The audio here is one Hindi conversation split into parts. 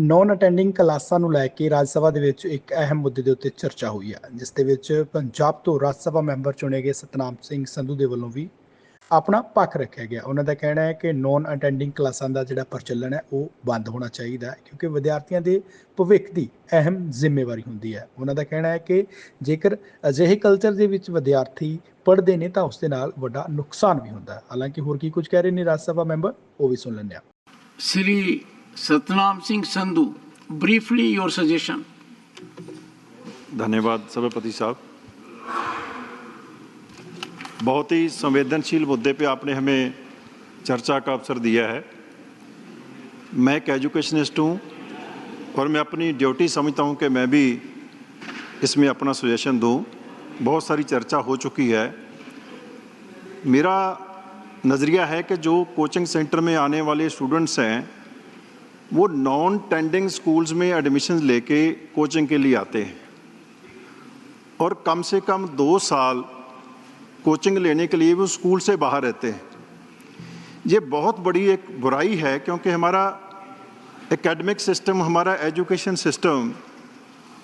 ਨੌਨ ਅਟੈਂਡਿੰਗ ਕਲਾਸਾਂ ਨੂੰ ਲੈ ਕੇ ਰਾਜ ਸਭਾ ਦੇ ਵਿੱਚ ਇੱਕ ਅਹਿਮ ਮੁੱਦੇ ਦੇ ਉੱਤੇ ਚਰਚਾ ਹੋਈ ਹੈ, ਜਿਸ ਦੇ ਵਿੱਚ ਪੰਜਾਬ ਤੋਂ ਰਾਜ ਸਭਾ ਮੈਂਬਰ ਚੁਣੇ ਗਏ ਸਤਨਾਮ ਸਿੰਘ ਸੰਧੂ ਦੇ ਵੱਲੋਂ ਵੀ ਆਪਣਾ ਪੱਖ ਰੱਖਿਆ ਗਿਆ। ਉਹਨਾਂ ਦਾ ਕਹਿਣਾ ਹੈ ਕਿ ਨੌਨ ਅਟੈਂਡਿੰਗ ਕਲਾਸਾਂ ਦਾ ਜਿਹੜਾ ਪ੍ਰਚਲਨ ਹੈ, ਉਹ ਬੰਦ ਹੋਣਾ ਚਾਹੀਦਾ ਹੈ, ਕਿਉਂਕਿ ਵਿਦਿਆਰਥੀਆਂ ਦੇ ਭਵਿੱਖ ਦੀ ਅਹਿਮ ਜ਼ਿੰਮੇਵਾਰੀ ਹੁੰਦੀ ਹੈ। ਉਹਨਾਂ ਦਾ ਕਹਿਣਾ ਹੈ ਕਿ ਜੇਕਰ ਅਜਿਹੇ ਕਲਚਰ ਦੇ ਵਿੱਚ ਵਿਦਿਆਰਥੀ ਪੜ੍ਹਦੇ ਨੇ, ਤਾਂ ਉਸ ਦੇ ਨਾਲ ਵੱਡਾ ਨੁਕਸਾਨ ਵੀ ਹੁੰਦਾ ਹੈ। ਹਾਲਾਂਕਿ ਹੋਰ ਕੀ ਕੁਝ ਕਹਿ ਰਹੇ ਨੇ ਰਾਜ ਸਭਾ ਮੈਂਬਰ, ਉਹ ਵੀ ਸੁਣ ਲੈਂਦੇ ਹਾਂ। ਸ੍ਰੀ Satnam Singh Sandhu, briefly your suggestion. धन्यवाद सभापति साहब। बहुत ही संवेदनशील मुद्दे पे आपने हमें चर्चा का अवसर दिया है। मैं एक एजुकेशनिस्ट हूँ और मैं अपनी ड्यूटी समझता हूँ कि मैं भी इसमें अपना सजेशन दूँ। बहुत सारी चर्चा हो चुकी है। मेरा नज़रिया है कि जो कोचिंग सेंटर में आने वाले स्टूडेंट्स हैं वो नॉन टेंडिंग स्कूल्स में एडमिशन लेके कोचिंग के लिए आते हैं। और कम से कम दो साल कोचिंग लेने के लिए वो स्कूल से बाहर रहते हैं। ये बहुत बड़ी एक बुराई है क्योंकि हमारा एकेडमिक सिस्टम हमारा एजुकेशन सिस्टम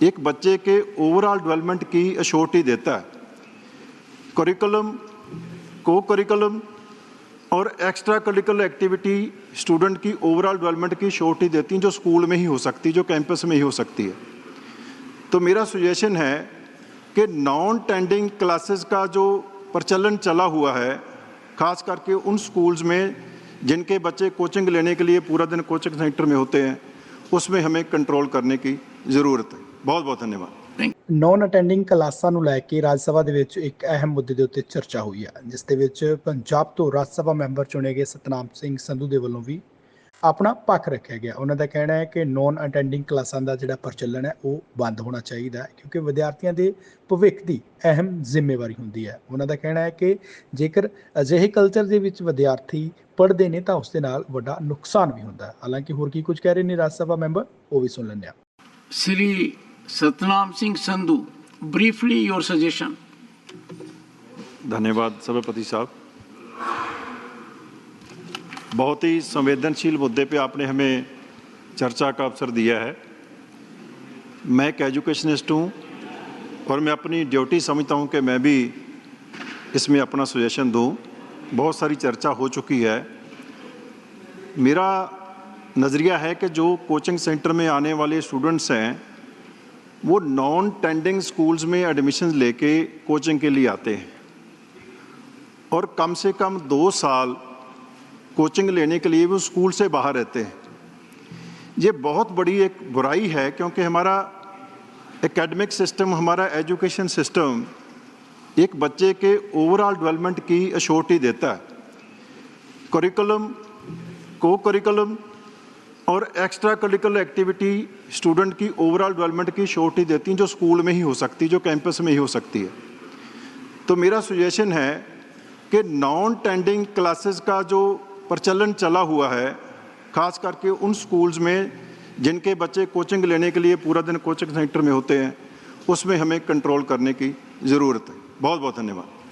एक बच्चे के ओवरऑल डेवलपमेंट की अश्योरिटी देता है। करिकुलम को करिकुलम और एक्स्ट्रा करिकुलर एक्टिविटी स्टूडेंट की ओवरऑल डेवलपमेंट की श्योरिटी देती हैं, जो स्कूल में ही हो सकती है जो कैंपस में ही हो सकती है। तो मेरा सुजेशन है कि नॉन टेंडिंग क्लासेस का जो प्रचलन चला हुआ है, खास करके उन स्कूल्स में जिनके बच्चे कोचिंग लेने के लिए पूरा दिन कोचिंग सेंटर में होते हैं, उसमें हमें कंट्रोल करने की ज़रूरत है। बहुत बहुत धन्यवाद। ਨੌਨ ਅਟੈਂਡਿੰਗ ਕਲਾਸਾਂ ਨੂੰ ਲੈ ਕੇ ਰਾਜ ਸਭਾ ਦੇ ਵਿੱਚ ਇੱਕ ਅਹਿਮ ਮੁੱਦੇ ਦੇ ਉੱਤੇ ਚਰਚਾ ਹੋਈ ਹੈ ਜਿਸ ਦੇ ਵਿੱਚ ਪੰਜਾਬ ਤੋਂ ਰਾਜ ਸਭਾ ਮੈਂਬਰ ਚੁਣੇ ਗਏ ਸਤਨਾਮ ਸਿੰਘ ਸੰਧੂ ਦੇ ਵੱਲੋਂ ਵੀ ਆਪਣਾ ਪੱਖ ਰੱਖਿਆ ਗਿਆ। ਉਹਨਾਂ ਦਾ ਕਹਿਣਾ ਹੈ ਕਿ ਨੌਨ ਅਟੈਂਡਿੰਗ ਕਲਾਸਾਂ ਦਾ ਜਿਹੜਾ ਪ੍ਰਚਲਨ ਹੈ ਉਹ ਬੰਦ ਹੋਣਾ ਚਾਹੀਦਾ ਹੈ ਕਿਉਂਕਿ ਵਿਦਿਆਰਥੀਆਂ ਦੇ ਭਵਿੱਖ ਦੀ ਅਹਿਮ ਜ਼ਿੰਮੇਵਾਰੀ ਹੁੰਦੀ ਹੈ। ਉਹਨਾਂ ਦਾ ਕਹਿਣਾ ਹੈ ਕਿ ਜੇਕਰ ਅਜਿਹੇ ਕਲਚਰ ਦੇ ਵਿੱਚ ਵਿਦਿਆਰਥੀ ਪੜ੍ਹਦੇ ਨੇ ਤਾਂ ਉਸ ਦੇ ਨਾਲ ਵੱਡਾ ਨੁਕਸਾਨ ਵੀ ਹੁੰਦਾ ਹੈ। ਹਾਲਾਂਕਿ ਹੋਰ ਕੀ ਕੁਝ ਕਹਿ ਰਹੇ ਨੇ ਰਾਜ ਸਭਾ ਮੈਂਬਰ ਉਹ ਵੀ ਸੁਣ ਲੈਂਦੇ ਹਾਂ। Sri Satnam Singh Sandhu, briefly your suggestion. धन्यवाद सभापति साहब। बहुत ही संवेदनशील मुद्दे पे आपने हमें चर्चा का अवसर दिया है। मैं एक एजुकेशनिस्ट हूँ और मैं अपनी ड्यूटी समझता हूँ कि मैं भी इसमें अपना सजेशन दूँ। बहुत सारी चर्चा हो चुकी है। मेरा नज़रिया है कि जो कोचिंग सेंटर में आने वाले स्टूडेंट्स हैं वो नॉन टेंडिंग स्कूल्स में एडमिशन लेके कोचिंग के लिए आते हैं। और कम से कम दो साल कोचिंग लेने के लिए वो स्कूल से बाहर रहते हैं। ये बहुत बड़ी एक बुराई है क्योंकि हमारा एकेडमिक सिस्टम हमारा एजुकेशन सिस्टम एक बच्चे के ओवरऑल डेवलपमेंट की अश्योरिटी देता है। करिकुलम को करिकुलम और एक्स्ट्रा करिकुलर एक्टिविटी स्टूडेंट की ओवरऑल डेवलपमेंट की श्योरिटी देती हैं, जो स्कूल में ही हो सकती है जो कैंपस में ही हो सकती है। तो मेरा सुजेशन है कि नॉन टेंडिंग क्लासेस का जो प्रचलन चला हुआ है, खास करके उन स्कूल्स में जिनके बच्चे कोचिंग लेने के लिए पूरा दिन कोचिंग सेंटर में होते हैं, उसमें हमें कंट्रोल करने की ज़रूरत है। बहुत बहुत धन्यवाद।